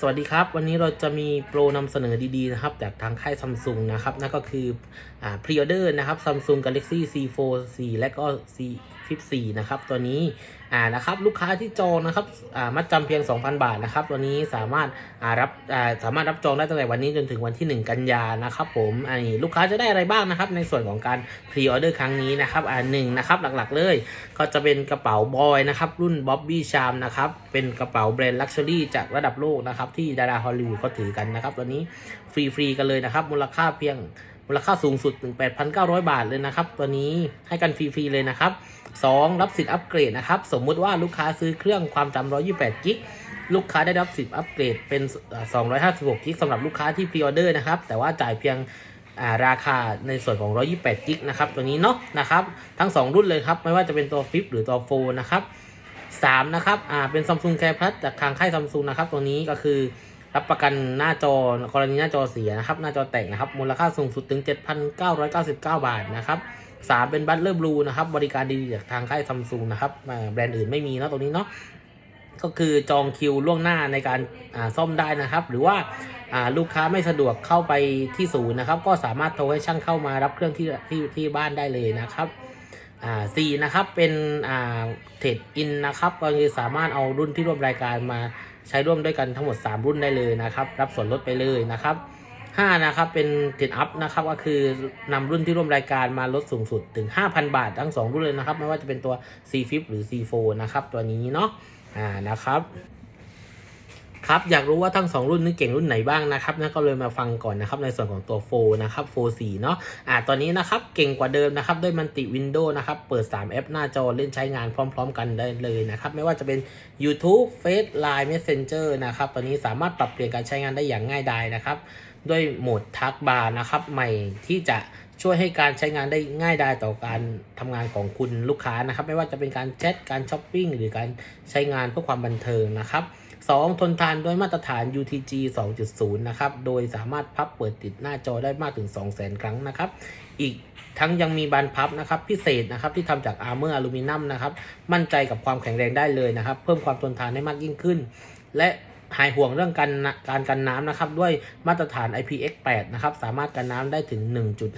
สวัสดีครับ วันนี้เราจะมีโปรนำเสนอดีๆนะครับ จากทางค่ายซัมซุงนะครับ นั่นก็คืออพรีออเดอร์นะครับซัมซุง Galaxy C4 4 และก็ C Flip 4นะครับตัวนี้อ่านะครับลูกค้าที่จองนะครับอ่ามัดจำเพียง 2,000 บาทนะครับตัวนี้สามารถอ่ารับอ่าสามารถรับจองได้ตั้งแต่วันนี้จนถึงวันที่ 1 กันยานะครับผมอันนี้ลูกค้าจะได้อะไรบ้างนะครับในส่วนของการพรีออเดอร์ครั้งนี้นะครับอ่าหนึ่งนะครับหลักๆเลยก็จะเป็นกระเป๋าบอยนะครับรุ่น Bobby Charm นะครับเป็นกระเป๋าแบรนด์ลักชัวรี่จากระดับโลกนะครับที่ดาราฮอลลีวูดเขาถือกันนะครับตัวนี้ฟรีๆกันเลยนะครับมูลค่าเพียง มูลค่าสูงสุดถึง8,900 บาทเลยนะครับ ตัวนี้ให้กันฟรีๆเลยนะครับ 2. รับสิทธิ์อัปเกรดนะครับ สมมุติว่าลูกค้าซื้อเครื่องความจำ128กิกลูกค้าได้รับสิทธิ์อัปเกรดเป็น 256กิกสำหรับลูกค้าที่พรีออเดอร์นะครับ แต่ว่าจ่ายเพียงาราคาในส่วนของ 128กิกนะครับ ตัวนี้เนาะนะครับ ทั้ง 2 รุ่นเลยครับ ไม่ว่าจะเป็นตัวฟิปหรือตัวโฟนะครับ3นะครับ อ่า เป็น Samsung Care Plus จากทางค่าย Samsung นะครับ ตัวนี้ก็คือ รับประกันหน้าจอกรณีหน้าจอเสียนะครับ หน้าจอแตกนะครับ มูลค่าสูงสุดถึง 7,999 บาทนะครับสามเป็นบัตเลอร์บลูนะครับ บริการดีจากทางค่ายซัมซุงนะครับแบรนด์อื่นไม่มีนะตรงนี้เนาะก็คือจองคิวล่วงหน้าในการอ่าซ่อมได้นะครับ หรือว่าอ่าลูกค้าไม่สะดวกเข้าไปที่ศูนย์นะครับ ก็สามารถโทรให้ช่างเข้ามารับเครื่องที่ที่ที่บ้านได้เลยนะครับ สี่นะครับเป็นอ่าเทรดอินนะครับก็คือสามารถเอารุ่นที่ร่วมรายการมาใช้ร่วมด้วยกันทั้งหมด 3 รุ่นได้เลยนะครับ รับส่วนลดไปเลยนะครับ5นะครับเป็นเทรดอัพนะครับก็คือนำรุ่นที่ร่วมรายการมาลดสูงสุดถึง 5,000 บาท ทั้ง 2 รุ่นเลยนะครับ ไม่ว่าจะเป็นตัว C f i p หรือ C4 นะครับตัวนี้เนาะอ่านะครับ ครับอยากรู้ว่าทั้ง 2 รุ่นนี้เก่งรุ่นไหนบ้างนะครับนั่นก็เลยมาฟังก่อนนะครับในส่วนของตัว4นะครับ4 4เนาะอ่าตอนนี้นะครับเก่งกว่าเดิมนะครับด้วยมันติวินโดว์นะครับเปิด 3 แอปหน้าจอเล่นใช้งานพร้อม ๆ กันได้เลยนะครับไม่ว่าจะเป็น YouTube Face Line Messenger นะครับตอนนี้สามารถปรับเปลี่ยนการใช้งานได้อย่างง่ายดายนะครับด้วยโหมดทักบาร์นะครับใหม่ที่จะช่วยให้การใช้งานได้ง่ายดายต่อการทำงานของคุณลูกค้านะครับ ไม่ว่าจะเป็นการแชทการช้อปปิ้งหรือการใช้งานเพื่อความบันเทิงนะครับ 2. ทนทานด้วยมาตรฐาน UTG 2.0 นะครับ โดยสามารถพับเปิดติดหน้าจอได้มากถึง 200,000 ครั้งนะครับ อีกทั้งยังมีบานพับนะครับพิเศษนะครับที่ทำจากอาร์เมอร์อลูมิเนียมนะครับ มั่นใจกับความแข็งแรงได้เลยนะครับ เพิ่มความทนทานให้มากยิ่งขึ้น และ หายห่วงเรื่องการการกันน้ำนะครับ ด้วยมาตรฐาน IPX8 นะครับ สามารถกันน้ำได้ถึง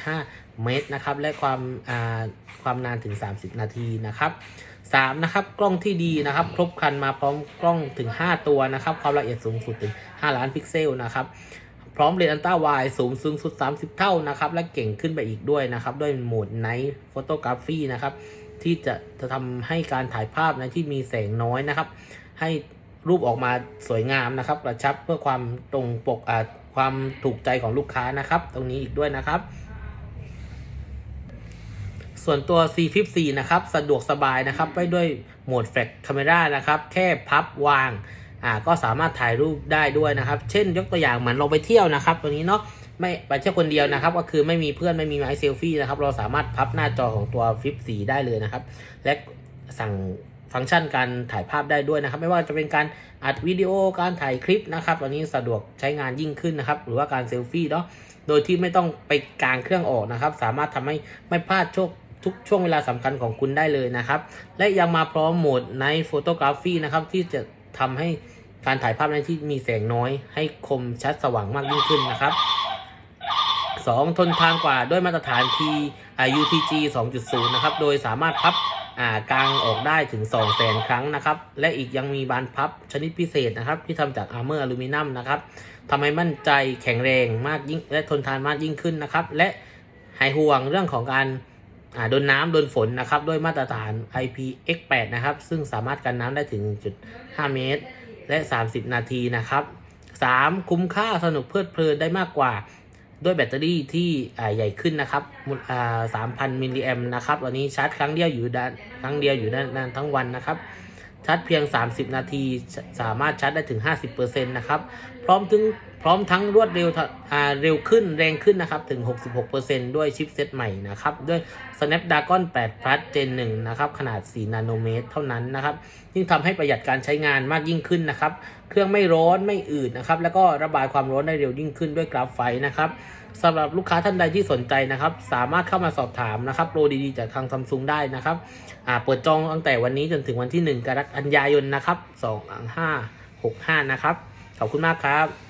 1.5 เมตรนะครับ และความความนานถึง 30 นาทีนะครับ3นะครับกล้องที่ดีนะครับ ครบครันมาพร้อมกล้องถึง 5 ตัวนะครับ ความละเอียดสูงสุดถึง 5 ล้านพิกเซลนะครับ พร้อมเลนส์อัลตราไวสูงสูงสุด 30 เท่านะครับ และเก่งขึ้นไปอีกด้วยนะครับ ด้วยโหมดไนท์โฟโตกราฟีนะครับ ที่จะจะทำให้การถ่ายภาพในะที่มีแสงน้อยนะครับ ให้ รูปออกมาสวยงามนะครับ กระชับเพื่อความตรงปกความถูกใจของลูกค้านะครับ ตรงนี้อีกด้วยนะครับ ส่วนตัว C Flip 4นะครับ สะดวกสบายนะครับไปด้วยโหมดแฟลชคาเมรานะครับ แค่พับวางอ่าก็สามารถถ่ายรูปได้ด้วยนะครับ เช่นยกตัวอย่างเหมือนเราไปเที่ยวนะครับตัวนี้เนาะไม่ไปเที่ยวคนเดียวนะครับ ก็คือไม่มีเพื่อนไม่มีไม้เซลฟี่นะครับ เราสามารถพับหน้าจอของตัว Flip 4ได้เลยนะครับ และสั่ง ฟังก์ชันการถ่ายภาพได้ด้วยนะครับ ไม่ว่าจะเป็นการอัดวิดีโอการถ่ายคลิปนะครับตอนนี้สะดวกใช้งานยิ่งขึ้นนะครับ หรือว่าการเซลฟี่เนาะโดยที่ไม่ต้องไปกางเครื่องออกนะครับ สามารถทำให้ไม่พลาดโชคทุกช่วงเวลาสำคัญของคุณได้เลยนะครับ และยังมาพร้อมโหมดในโฟโตกราฟีนะครับ ที่จะทำให้การถ่ายภาพในที่มีแสงน้อย ให้คมชัดสว่างมากยิ่งขึ้นนะครับ 2 ทนทานกว่าด้วยมาตรฐาน T อ่า UTG 2.0 นะครับ โดยสามารถพับ กางออกได้ถึง2 0 0 0 0 ครั้งนะครับ และอีกยังมีบานพับชนิดพิเศษนะครับ ที่ทำจากอาร์เมอร์อลูมิเนียมนะครับทำให้มั่นใจแข็งแรงมากยิ่งและทนทานมากยิ่งขึ้นนะครับ และหายห่วงเรื่องของการอ่าโดนน้ำโดนฝนนะครับ ด้วยมาตรฐาน IPX8 นะครับ ซึ่งสามารถกันน้ำได้ถึง 1.5 เมตร และ 30 นาทีนะครับ 3. คุ้มค่าสนุกเพลิดเพลินได้มากกว่า ด้วยแบตเตอรี่ที่ใหญ่ขึ้นนะครับมูลอ่า3,000มิลลิแอมนะครับตอนนี้ชาร์จครั้งเดียวอยู่ด้านครั้งเดียวอยู่ด้านนานทั้งวันนะครับชาร์จเพียง 30 นาทีสามารถชาร์จได้ถึง 50%นะครับ ร้อมถึงพร้อมทั้งรวดเร็วเร็วขึ้นแรงขึ้นนะครับ ถึง 66%ด้วยชิปเซตใหม่นะครับ ด้วย Snapdragon 8 Plus Gen 1 นะครับ ขนาด 4 นาโนเมตร เท่านั้นนะครับ ยิ่งทำให้ประหยัดการใช้งานมากยิ่งขึ้นนะครับ เครื่องไม่ร้อนไม่อืดนะครับ แล้วก็ระบายความร้อนได้เร็วยิ่งขึ้นด้วยกราฟไฟนะครับสำหรับลูกค้าท่านใดที่สนใจนะครับ สามารถเข้ามาสอบถามนะครับโปรดีๆจากทางซัมซุงได้นะครับเปิดจองตั้งแต่วันนี้จนถึงวันที่ 1 กรกฎาคมนะครับ 2 5 6 5 นะครับ ขอบคุณมากครับ